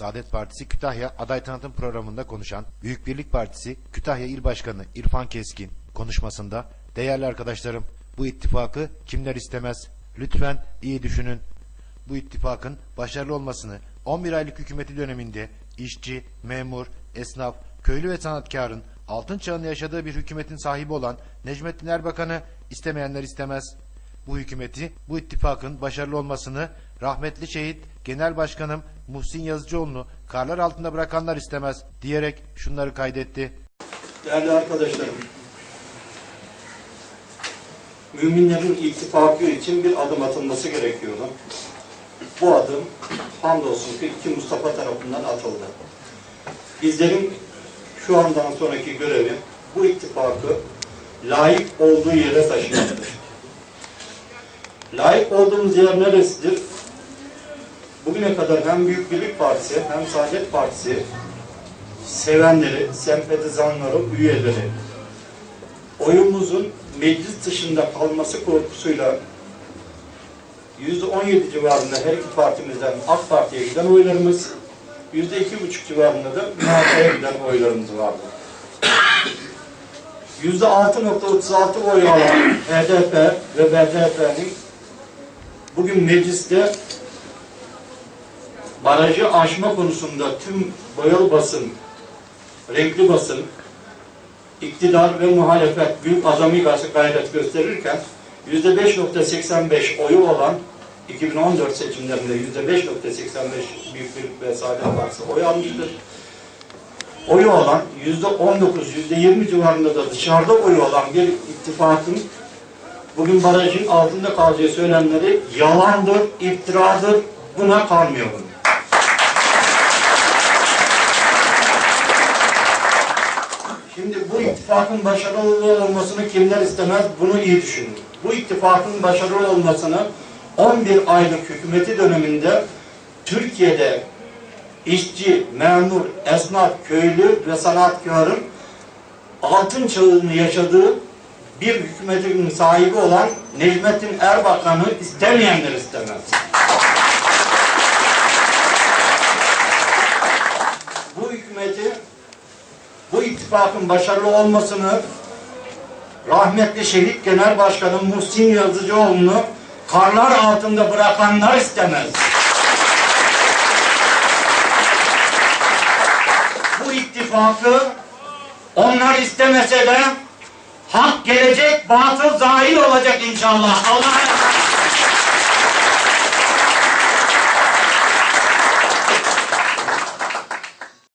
Saadet Partisi Kütahya aday tanıtım programında konuşan Büyük Birlik Partisi Kütahya İl Başkanı İrfan Keskin konuşmasında değerli arkadaşlarım bu ittifakı kimler istemez? Lütfen iyi düşünün. Bu ittifakın başarılı olmasını 11 aylık hükümeti döneminde işçi, memur, esnaf, köylü ve sanatkarın altın çağını yaşadığı bir hükümetin sahibi olan Necmettin Erbakan'ı istemeyenler istemez. Bu hükümeti, bu ittifakın başarılı olmasını rahmetli şehit Genel Başkanım Muhsin Yazıcıoğlu'nu karlar altında bırakanlar istemez diyerek şunları kaydetti. Değerli arkadaşlarım, müminlerin ittifakı için bir adım atılması gerekiyordu. Bu adım hamdolsun ki iki Mustafa tarafından atıldı. Bizlerin şu andan sonraki görevi bu ittifakı layık olduğu yere taşımaktır. Layık olduğumuz yer neresidir? Bugüne kadar hem Büyük Birlik Partisi hem Saadet Partisi sevenleri, sempatizanları, üyeleri oyumuzun meclis dışında kalması korkusuyla %17 civarında her iki partimizden AK Parti'ye giden oylarımız, %2,5 civarında da MHP'ye giden oylarımız vardı. %6.36 oy alan HDP ve BDP'nin bugün mecliste barajı aşma konusunda tüm boyalı basın, renkli basın, iktidar ve muhalefet büyük azami gayret gösterirken %5.85 oyu olan 2014 seçimlerinde %5.85 Büyük Birlik ve Saadet Partisi oy almıştır. Oyu olan %19, %20 civarında da dışarıda oyu olan bir ittifakın bugün barajın altında kalacağı söylemleri yalandır, iftiradır, buna kalmıyorum. Şimdi bu ittifakın başarılı olmasını kimler istemez bunu iyi düşünün. Bu ittifakın başarılı olmasını 11 aylık hükümeti döneminde Türkiye'de işçi, memur, esnaf, köylü ve sanatkarın altın çağını yaşadığı bir hükümetin sahibi olan Necmettin Erbakan'ı istemeyenler istemez. Bu hükümeti bu ittifakın başarılı olmasını rahmetli şehit genel başkanı Muhsin Yazıcıoğlu'nu karlar altında bırakanlar istemez. Bu ittifakı onlar istemese de hak gelecek, batıl zahil olacak inşallah. Allah'a